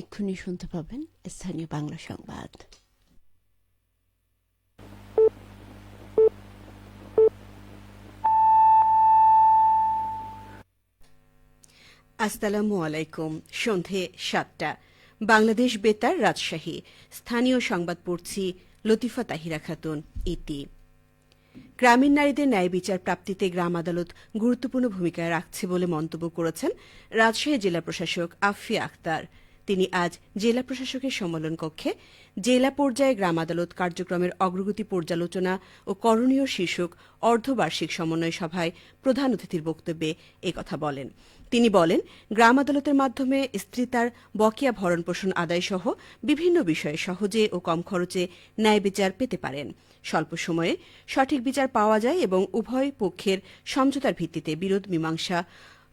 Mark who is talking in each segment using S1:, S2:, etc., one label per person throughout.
S1: এক্ষুনি শুনতে পাবেন স্থানীয় বাংলা সংবাদ।
S2: আসসালামু আলাইকুম। সন্ধে সাতটা। বাংলাদেশ বেতার রাজশাহী। স্থানীয় সংবাদ পড়ছি লতিফা তাহিরা খাতুন, ইতি। গ্রামীণ নারীদের ন্যায় বিচার প্রাপ্তিতে গ্রাম আদালত গুরুত্বপূর্ণ ভূমিকা রাখছে বলে মন্তব্য করেছেন রাজশাহী জেলা প্রশাসক আফিয়া আক্তার তিনি আজ জেলা প্রশাসকের সম্মেলন কক্ষে জেলা পর্যায়ে গ্রাম আদালত কার্যক্রমের অগ্রগতি পর্যালোচনা ও করণীয় শীর্ষক অর্ধবার্ষিক সমন্বয় সভায় প্রধান অতিথির বক্তব্যে একথা বলেন। তিনি বলেন গ্রাম আদালতের মাধ্যমে স্ত্রী তার বকেয়া ভরণ পোষণ আদায়সহ বিভিন্ন বিষয়ে সহজে ও কম খরচে ন্যায় বিচার পেতে পারেন। স্বল্প সময়ে সঠিক বিচার পাওয়া যায় এবং উভয় পক্ষের সমঝোতার ভিত্তিতে বিরোধ মীমাংসা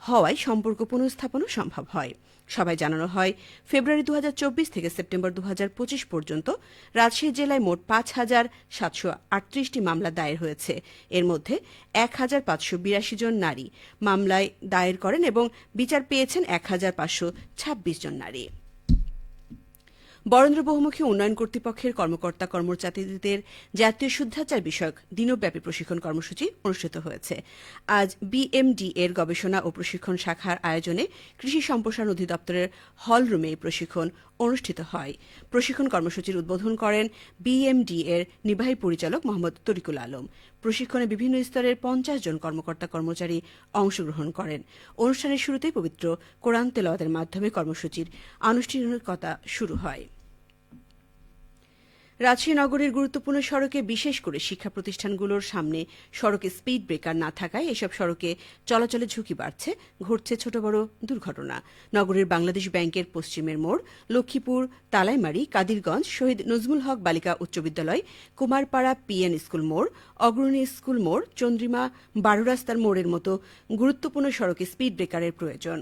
S2: হওয়ায় সম্পর্ক পুনঃস্থাপনও সম্ভব হয়। সবাই জানানো হয়, ফেব্রুয়ারি দু হাজার চব্বিশ থেকে সেপ্টেম্বর দু হাজার পঁচিশ পর্যন্ত রাজশাহী জেলায় মোট পাঁচ হাজার সাতশো আটত্রিশটি মামলা দায়ের হয়েছে। এর মধ্যে এক হাজার পাঁচশো বিরাশি জন নারী। মামলায় দায়ের করেন এবং বিচার পেয়েছেন এক হাজার পাঁচশো ছাব্বিশ জন নারী। বরেন্দ্র বহুমুখী উন্নয়ন কর্তৃপক্ষের কর্মকর্তা কর্মচারীদের জাতীয় শুদ্ধাচার বিষয়ক দিনব্যাপী প্রশিক্ষণ কর্মসূচি অনুষ্ঠিত হয়েছে। আজ বিএমডি এর গবেষণা ও প্রশিক্ষণ শাখার আয়োজনে কৃষি সম্প্রসারণ অধিদপ্তরের হল রুমে এই প্রশিক্ষণ অনুষ্ঠিত হয়। প্রশিক্ষণ কর্মসূচির উদ্বোধন করেন বিএমডি এর নির্বাহী পরিচালক মোহাম্মদ তরিকুল আলম। প্রশিক্ষণে বিভিন্ন স্তরের পঞ্চাশ জন কর্মকর্তা কর্মচারী অংশগ্রহণ করেন। অনুষ্ঠানের শুরুতেই পবিত্র কোরআন তেলাওয়াতের মাধ্যমে কর্মসূচির আনুষ্ঠানিকতা শুরু হয়। রাজশাহী নগরের গুরুত্বপূর্ণ সড়কে বিশেষ করে শিক্ষা প্রতিষ্ঠানগুলোর সামনে সড়কে স্পিড ব্রেকার না থাকায় এসব সড়কে চলাচলে ঝুঁকি বাড়ছে, ঘটছে ছোট বড় দুর্ঘটনা। নগরের বাংলাদেশ ব্যাংকের পশ্চিমের মোড়, লক্ষ্মীপুর, তালাইমারি, কাদিরগঞ্জ, শহীদ নজমুল হক বালিকা উচ্চ বিদ্যালয়, কুমারপাড়া পিএন স্কুল মোড়, অগ্রণী স্কুল মোড়, চন্দ্রিমা বারো রাস্তার মোড়ের মতো গুরুত্বপূর্ণ সড়কে স্পিড ব্রেকারের প্রয়োজন।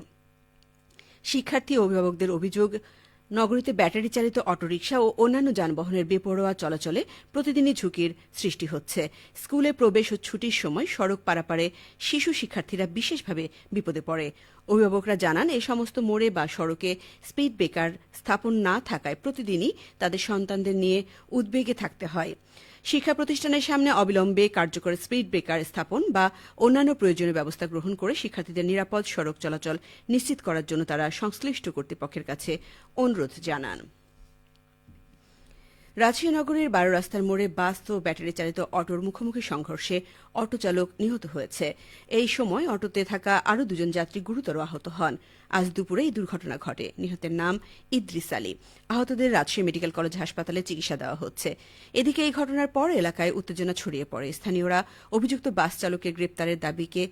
S2: শিক্ষার্থী অভিভাবকদের অভিযোগ নগরীতে ব্যাটারি চালিত অটোরিকশা ও অন্যান্য যানবাহনের বেপরোয়া চলাচলে প্রতিদিনই ঝুঁকির সৃষ্টি হচ্ছে। স্কুলে প্রবেশ ও ছুটির সময় সড়ক পারাপারে শিশু শিক্ষার্থীরা বিশেষভাবে বিপদে পড়ে। অভিভাবকরা জানান এই সমস্ত মোড়ে বা সড়কে স্পিড ব্রেকার স্থাপন না থাকায় প্রতিদিনই তাদের সন্তানদের নিয়ে উদ্বেগে থাকতে হয়। শিক্ষা প্রতিষ্ঠানের সামনে অবিলম্বে কার্যকর স্পিড ব্রেকার স্থাপন বা অন্যান্য প্রয়োজনীয় ব্যবস্থা গ্রহণ করে শিক্ষার্থীদের নিরাপদ সড়ক চলাচল নিশ্চিত করার জন্য তারা সংশ্লিষ্ট কর্তৃপক্ষের কাছে অনুরোধ জানান। রাজশাহী নগরের বারো রাস্তার মোড়ে বাস ও ব্যাটারি চালিত অটোর মুখোমুখি সংঘর্ষে অটো চালক নিহত হয়েছে। এই সময় অটোতে থাকা আরও দুজন যাত্রী গুরুতর আহত হন। আজ দুপুরে এই দুর্ঘটনা ঘটে। নিহতের নাম ইদ্রিস আলী। আহতদের রাজশাহী মেডিকেল কলেজ হাসপাতালে চিকিৎসা দেওয়া হচ্ছে। এদিকে এই ঘটনার পর এলাকায় উত্তেজনা ছড়িয়ে পড়ে। স্থানীয়রা অভিযুক্ত বাস চালকের গ্রেপ্তারের দাবিকে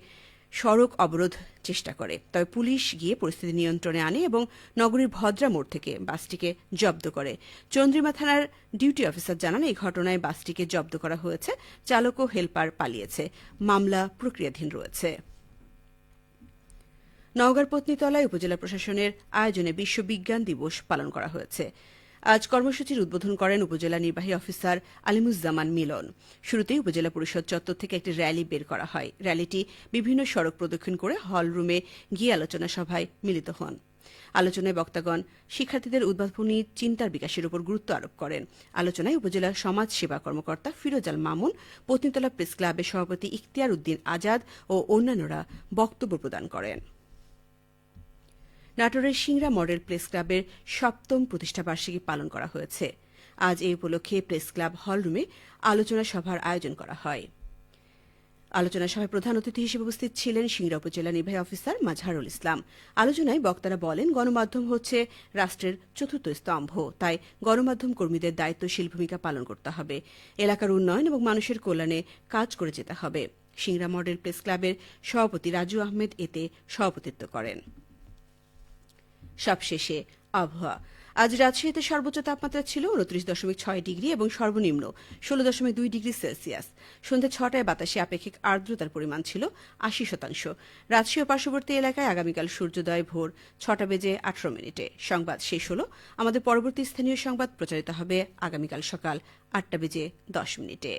S2: সড়ক অবরোধ চেষ্টা করে। তবে পুলিশ গিয়ে পরিস্থিতি নিয়ন্ত্রণে আনে এবং নগরীর ভদ্রা মোড় থেকে বাসটিকে জব্দ করে। চন্দ্রিমা থানার ডিউটি অফিসার জানান, এই ঘটনায় বাসটিকে জব্দ করা হয়েছে, চালক ও হেলপার পালিয়েছে। মামলা প্রক্রিয়াধীন রয়েছে। নওগাঁর পত্নীতলায় উপজেলা প্রশাসনের আয়োজনে বিশ্ব বিজ্ঞান দিবস পালন করা হয়েছে। আজ কর্মসূচির উদ্বোধন করেন উপজেলা নির্বাহী অফিসার আলিমুজ্জামান মিলন। শুরুতেই উপজেলা পরিষদ চত্বর থেকে একটি র্যালি বের করা হয়। র্যালিটি বিভিন্ন সড়ক প্রদক্ষিণ করে হল রুমে গিয়ে আলোচনা সভায় মিলিত হন। আলোচনায় বক্তাগণ শিক্ষার্থীদের উদ্ভাবনী চিন্তার বিকাশের উপর গুরুত্ব আরোপ করেন। আলোচনায় উপজেলা সমাজ সেবা কর্মকর্তা ফিরোজ আল মামুন, পত্নীতলা প্রেস ক্লাবের সভাপতি ইখতিয়ার উদ্দিন আজাদ ও অন্যান্যরা বক্তব্য প্রদান করেন। নাটোরের সিংড়া মডেল প্রেস ক্লাবের সপ্তম প্রতিষ্ঠাবার্ষিকী পালন করা হয়েছে। আজ এই উপলক্ষে প্রেস ক্লাব হলরুমে আলোচনা সভার আয়োজন করা হয়। আলোচনা সভায় প্রধান অতিথি হিসেবে উপস্থিত ছিলেন সিংড়া উপজেলা নির্বাহী অফিসার মাজহারুল ইসলাম। আলোচনায় বক্তারা বলেন, গণমাধ্যম হচ্ছে রাষ্ট্রের চতুর্থ স্তম্ভ। তাই গণমাধ্যম কর্মীদের দায়িত্বশীল ভূমিকা পালন করতে হবে। এলাকার উন্নয়ন এবং মানুষের কল্যাণে কাজ করে যেতে হবে। সিংড়া মডেল প্রেস ক্লাবের সভাপতি রাজু আহমেদ এতে সভাপতিত্ব করেন। সবশেষে আবহাওয়া। আজ রাজশাহীতে সর্বোচ্চ তাপমাত্রা ছিল উনত্রিশ দশমিক ছয় ডিগ্রি এবং সর্বনিম্ন ষোলো দশমিক দুই ডিগ্রি সেলসিয়াস। সন্ধ্যা ছটায় বাতাসে আপেক্ষিক আর্দ্রতার পরিমাণ ছিল আশি শতাংশ। রাজশাহী পার্শ্ববর্তী এলাকায় আগামীকাল সূর্যোদয় ভোর ছটা বেজে আঠারো মিনিটে। সংবাদ শেষ হল। আমাদের পরবর্তী স্থানীয় সংবাদ প্রচারিত হবে আগামীকাল সকাল আটটা বেজে দশ মিনিটে।